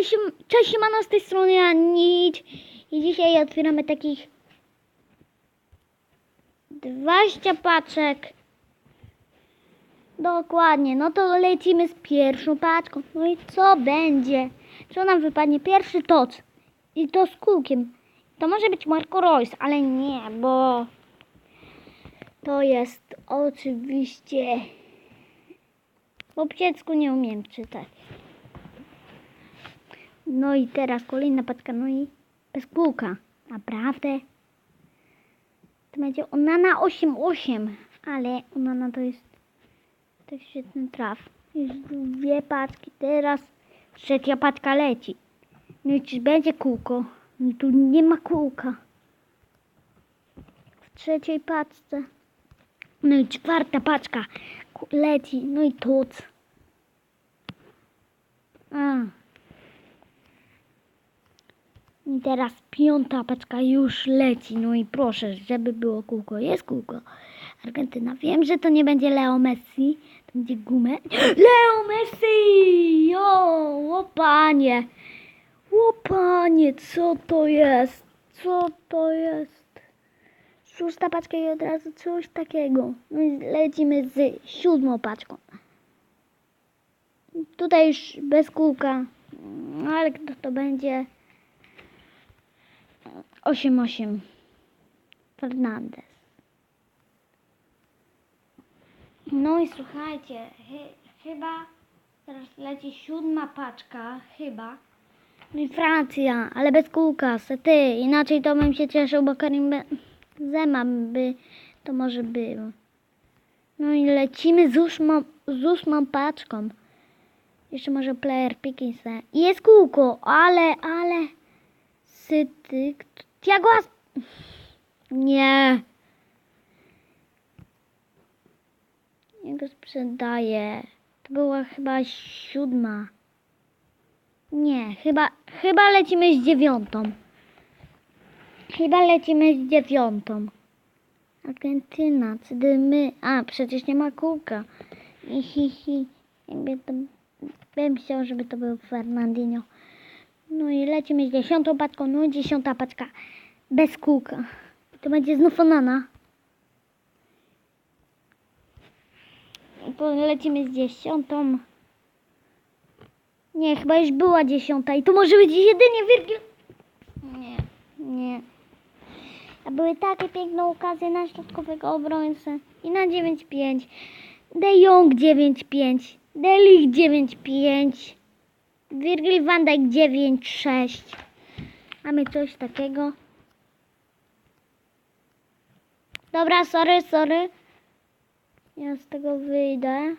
Cześć, cześć siemano z tej strony Anit i dzisiaj otwieramy takich 20 paczek. Dokładnie, no to lecimy z pierwszą paczką. No i co będzie? Co nam wypadnie? Pierwszy toc. I to z kółkiem. To może być Marco Reus, ale nie, bo to jest oczywiście... Po dziecku nie umiem czytać. No i teraz kolejna paczka, no i bez kółka. Naprawdę? To będzie Onana 8.8, ale Onana to jest to świetny traf. Już dwie paczki, teraz trzecia paczka leci. No i czy będzie kółko? No tu nie ma kółka. W trzeciej paczce. No i czwarta paczka leci, no i tuc. A. I teraz piąta paczka już leci. No i proszę, żeby było kółko. Jest kółko. Argentyna. Wiem, że to nie będzie Leo Messi. To będzie gumę. Leo Messi! O, o panie. O co to jest? Co to jest? Szósta paczka i od razu coś takiego. No i lecimy z siódmą paczką. Tutaj już bez kółka. No ale kto to będzie? 8-8. Fernandez. No i słuchajcie, chy- chyba teraz leci siódma paczka, chyba. No i Francja, ale bez kółka, ty. Inaczej to bym się cieszył, bo Karim Zema by to może był. No i lecimy z ósmą, z ósmą paczką. Jeszcze może player Pickinsa. I jest kółko, ale, ale... Syty... Tiago As... Nie. Ja go sprzedaję. To była chyba siódma. Nie, chyba, chyba lecimy z dziewiątą. Chyba lecimy z dziewiątą. Argentyna, my. A, przecież nie ma kółka. I hi, hi. Jakby to... Bym chciał, żeby to był Fernandinho. No i lecimy z dziesiątą paczką. No i dziesiąta paczka. Bez kółka. To będzie znów Onana. To lecimy z dziesiątą. Nie, chyba już była dziesiąta. I to może być jedynie Virgil. Nie, nie. A były takie piękne okazje na środkowego obrońcę. I na 9-5. De Jong 9-5. De Ligt 9-5. Virgil van Dijk 9-6. Mamy coś takiego. Dobra, sorry, sorry. Ja z tego wyjdę.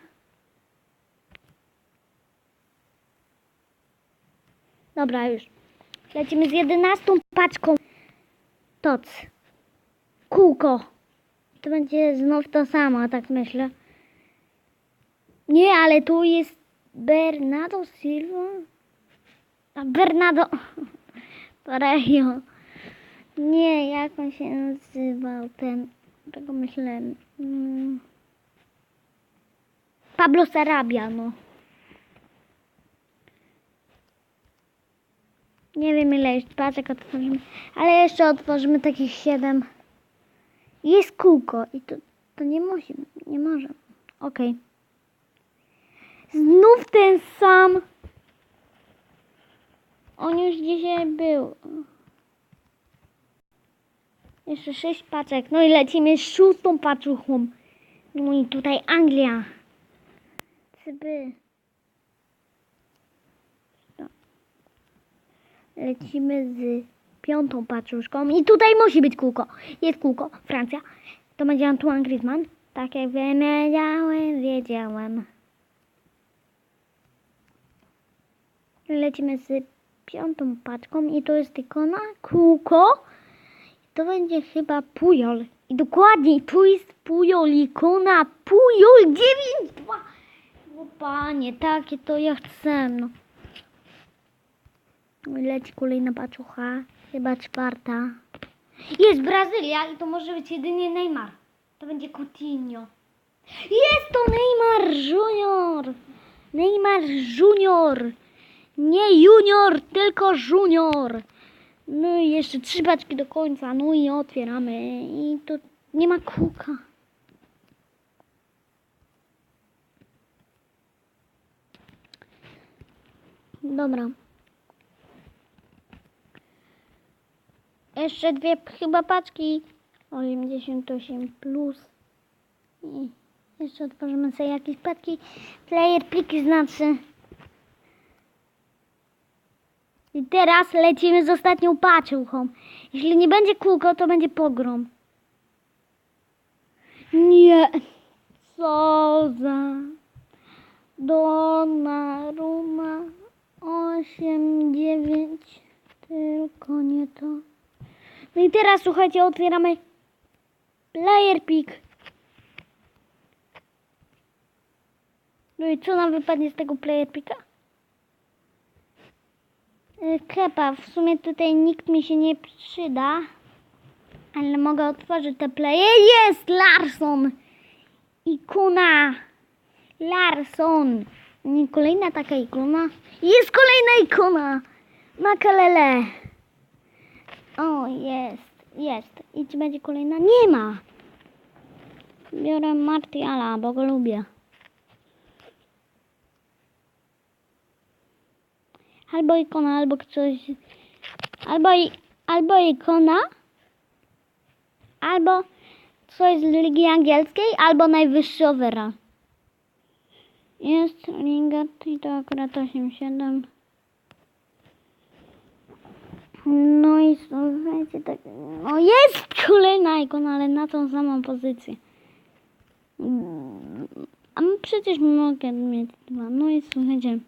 Dobra, już. Lecimy z jedenastą paczką. Toc. Kółko. To będzie znów to samo, tak myślę. Nie, ale tu jest Bernardo Silva. A Bernardo Torrejo. Nie, jak on się nazywał ten, tego myślę. Mm. Pablo Sarabia, no. Nie wiem ile już paczek otworzymy, ale jeszcze otworzymy takich siedem. Jest kółko i to, to nie musi, nie może. Okej. Znów ten sam. On już dzisiaj był. Jeszcze sześć paczek. No i lecimy z szóstą paczuchą. No i tutaj Anglia. Cyby. Lecimy z piątą paczuszką. I tutaj musi być kółko. Jest kółko. Francja. To będzie Antoine Griezmann. Tak jak wiedziałem, wiedziałem. Lecimy z piątą paczką i to jest tylko na kółko. To będzie chyba Pujol. I dokładnie, tu jest Pujol, ikona Pujol 9-2. O panie, takie to ja chcę, no. Leci kolejna paczucha, chyba czwarta. Jest Brazylia i to może być jedynie Neymar. To będzie Coutinho. Jest to Neymar Junior. Neymar Junior. Nie junior, tylko junior. No i jeszcze trzy paczki do końca. No i otwieramy. I to nie ma kółka. Dobra. Jeszcze dwie chyba paczki. 88 plus. I jeszcze otworzymy sobie jakieś paczki. Player pliki znaczy. I teraz lecimy z ostatnią paczką. Jeśli nie będzie kółko, to będzie pogrom. Nie. Co za... Donnarumma 8, 9, tylko nie to. No i teraz słuchajcie, otwieramy player pick. No i co nam wypadnie z tego player picka? Y, Kepa, w sumie tutaj nikt mi się nie przyda, ale mogę otworzyć te playe. Jest Larson! Ikuna! Larson! Kolejna taka ikona. Jest kolejna ikona! Makalele! O, jest, jest. I czy będzie kolejna? Nie ma! Biorę Martiala, bo go lubię. Albo ikona, albo coś. Albo, albo ikona, albo coś z Ligi Angielskiej, albo najwyższy overall. Jest Lingard i to akurat 8-7. No i słuchajcie, tak. No jest kolejna ikona, ale na tą samą pozycję. A przecież mogę mieć dwa. No i słuchajcie.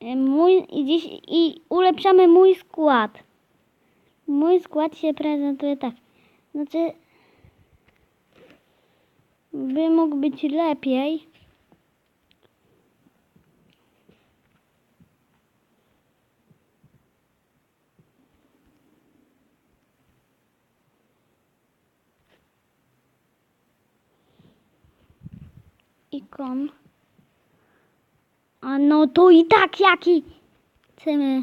E, Mój, i, dziś, I ulepszamy mój skład. Mój skład się prezentuje tak. Znaczy, by mógł być lepiej. Ikon. No to i tak jaki chcemy.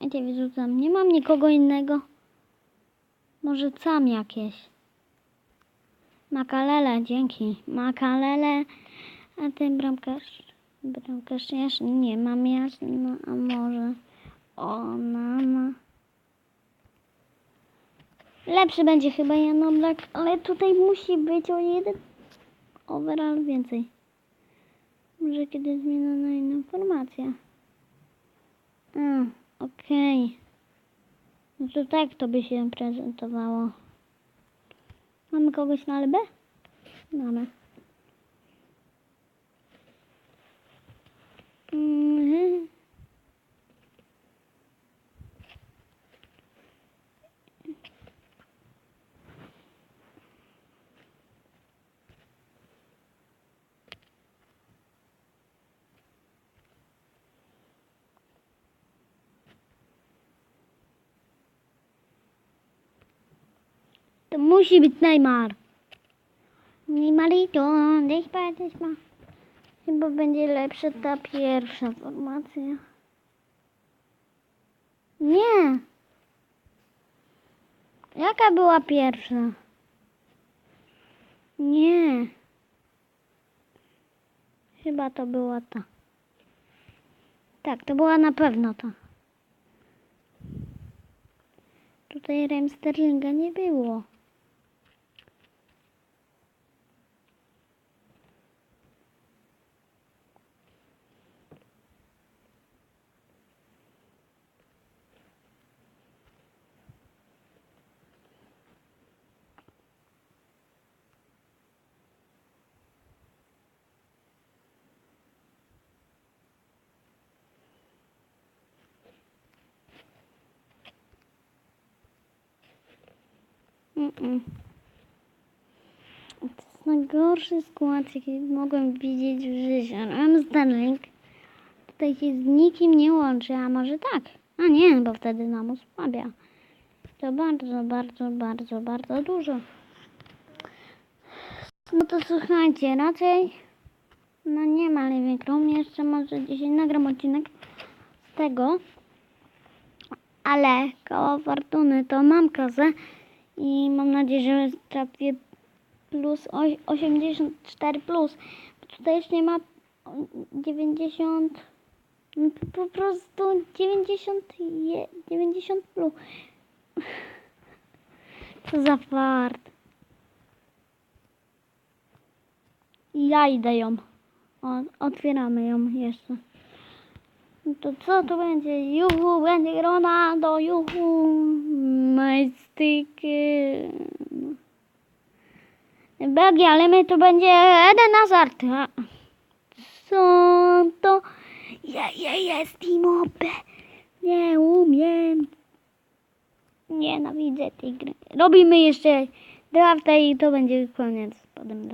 Ja cię wyrzucam. Nie mam nikogo innego. Może sam jakieś. Makalele, dzięki. Makalele. A ty bramkarz. Bramkarz jasny. Nie mam jasny. No, a może ona ma. Lepszy będzie chyba Jan Oblak, ale tutaj musi być o jeden overall więcej. Może kiedy zmiana na inną formację. A, okej. No to tak to by się prezentowało. Mamy kogoś na LB? Mamy. To musi być Neymar. Neymarito, gdzieś patrzeć ma. Chyba będzie lepsza ta pierwsza formacja. Nie. Jaka była pierwsza? Nie. Chyba to była ta. Tak, to była na pewno ta. Tutaj Rem Sterlinga nie było. Mm-mm. To jest najgorszy skład, jaki mogłem widzieć w życiu. Ram Sterling tutaj się z nikim nie łączy, a może tak? A nie, bo wtedy nam osłabia. To bardzo, bardzo, bardzo, bardzo dużo. No to słuchajcie, raczej No nie ma Living Room, jeszcze może dzisiaj nagram odcinek z tego. Ale koło fortuny to mam kasę i mam nadzieję, że trafię plus oś- 84 plus. Tutaj już nie ma o, 90 no po- prostu 90 je, 90 plus. Co za fart. Ja idę ją. Otwieramy ją jeszcze. To co tu będzie? Juhu, będzie Ronaldo, juhu, majstyki. Belgia, ale my tu będzie Eden Hazard. Co to? Ja, ja jest Immobile. Nie umiem. Nienawidzę tej gry. Robimy jeszcze drafta i to będzie koniec po tym.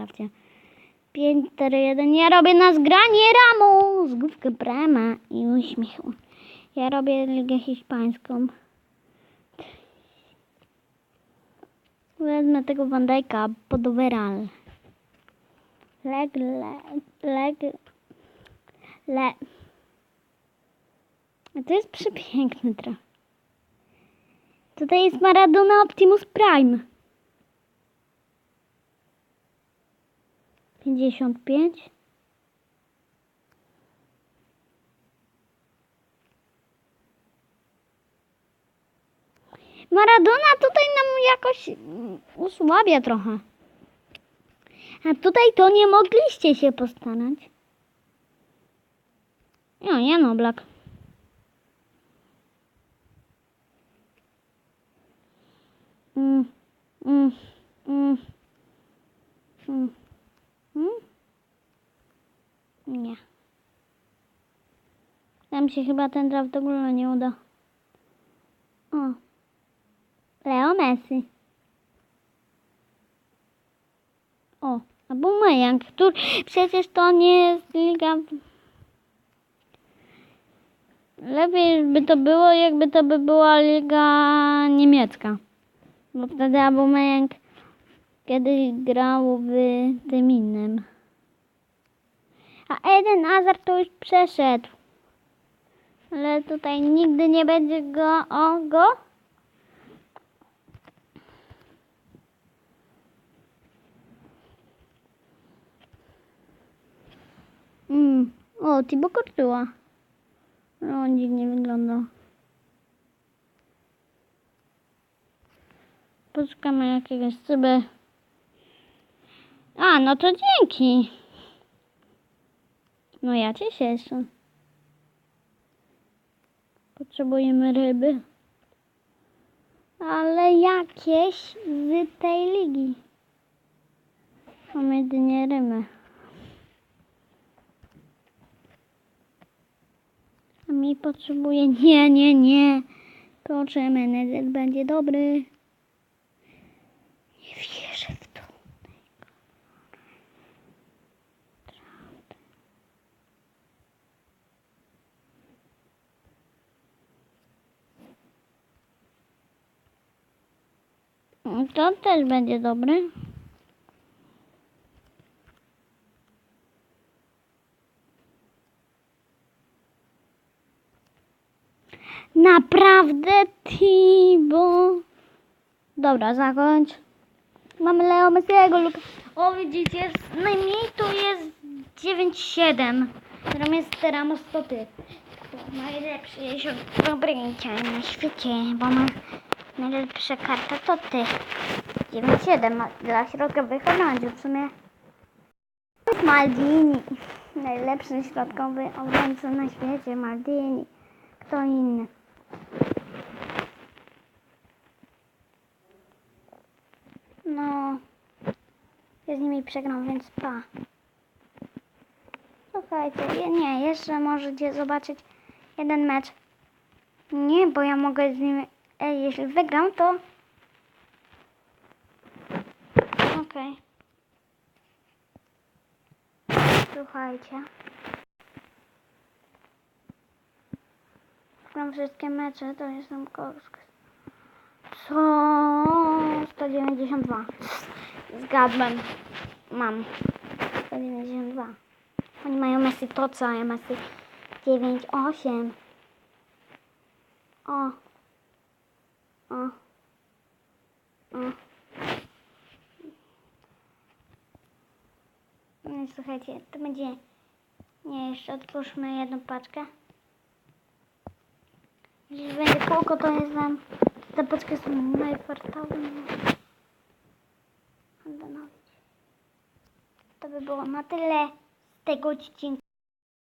5, 4, 1. Ja robię na zgranie ramu z główkę brama i uśmiechu. Ja robię ligę hiszpańską. Wezmę tego Van Dijk'a pod overall. Leg, leg, leg, le. A to jest przepiękny traf. Tutaj jest Maradona Optimus Prime. 55. Maradona tutaj nam jakoś usłabia trochę. A tutaj to nie mogliście się postarać. No, nie no, Black. Mm, mm, mm, mm, mm. Nie. Nam się chyba ten draft w ogóle nie uda. O. Leo Messi. O, albo Mejang, który przecież to nie jest liga. Lepiej by to było, jakby to by była liga niemiecka. Bo wtedy Aubameyang kiedyś grał w tym innym. A Eden Hazard to już przeszedł. Ale tutaj nigdy nie będzie go o go. Mm. O, Thibaut Courtois. No, on dziwnie wygląda. Poszukamy jakiegoś cyby. A, no to dzięki. No ja cię cieszę. Potrzebujemy ryby. Ale jakieś z tej ligi. Mamy jedynie ryby. A mi potrzebuje... Nie, nie, nie. Proszę, menedżer będzie dobry. Nie wierzę w to. To też będzie dobry. Naprawdę, Tibo. Dobra, zakończ. Mamy Leo Messiego, Luka. O, widzicie, najmniej tu jest 9-7. Tam jest teraz 100 ty. To najlepszy jest obrońca na świecie, bo ma najlepsza karta to ty. 9-7 a dla środkowych obrońców w sumie. Maldini. Najlepszy środkowy obrońca na świecie, Maldini. Kto inny? No, ja z nimi przegram, więc pa. Słuchajcie, nie, jeszcze możecie zobaczyć jeden mecz. Nie, bo ja mogę z nimi, jeśli wygram, to... Okej. Słuchajcie. Gram wszystkie mecze, to jestem koszk. Co? 192. Zgadłem. Mam. 192. Oni mają Messi to co, ja Messi 9, 8. O. O. O. No słuchajcie, to będzie... Nie, jeszcze otwórzmy jedną paczkę. Jeśli będzie kółko, to jest nam... Te paczki są. Handanowić. To by było na tyle z tego odcinka.